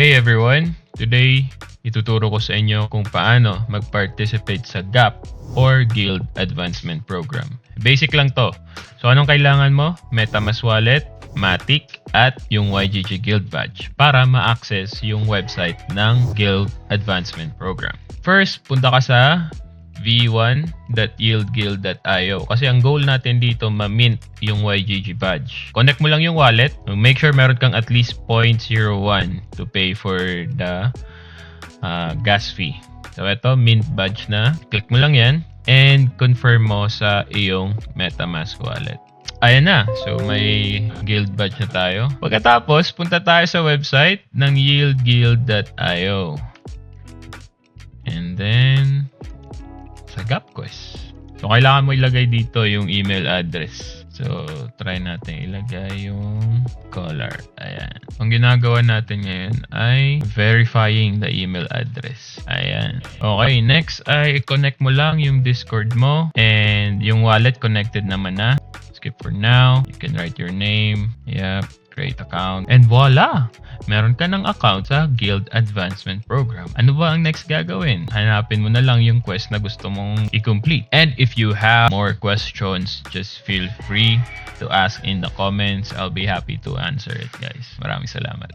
Hey everyone! Today, ituturo ko sa inyo kung paano mag-participate sa GAP or Guild Advancement Program. Basic lang to. So anong kailangan mo? MetaMask Wallet, Matic, at yung YGG Guild Badge para ma-access yung website ng Guild Advancement Program. First, punta ka sa v1.yieldguild.io kasi ang goal natin dito ma-mint yung YGG badge. Connect mo lang yung wallet. Make sure meron kang at least 0.01 to pay for the uh, gas fee. So ito, mint badge na. Click mo lang yan and confirm mo sa iyong MetaMask wallet. Ayan na. So, may guild badge na tayo. Pagkatapos, punta tayo sa website ng yieldguild.io. GapQuest. So, kailangan mo ilagay dito yung email address. So, try natin ilagay yung color. Ayan. Ang ginagawa natin ngayon ay verifying the email address. Ayan. Okay, next ay connect mo lang yung Discord mo and yung wallet connected naman na. Skip for now. You can write your name. Yep. Create account. And voila! Meron ka ng account sa Guild Advancement Program. Ano ba ang next gagawin? Hanapin mo na lang yung quest na gusto mong i-complete. And if you have more questions, just feel free to ask in the comments. I'll be happy to answer it, guys. Maraming salamat.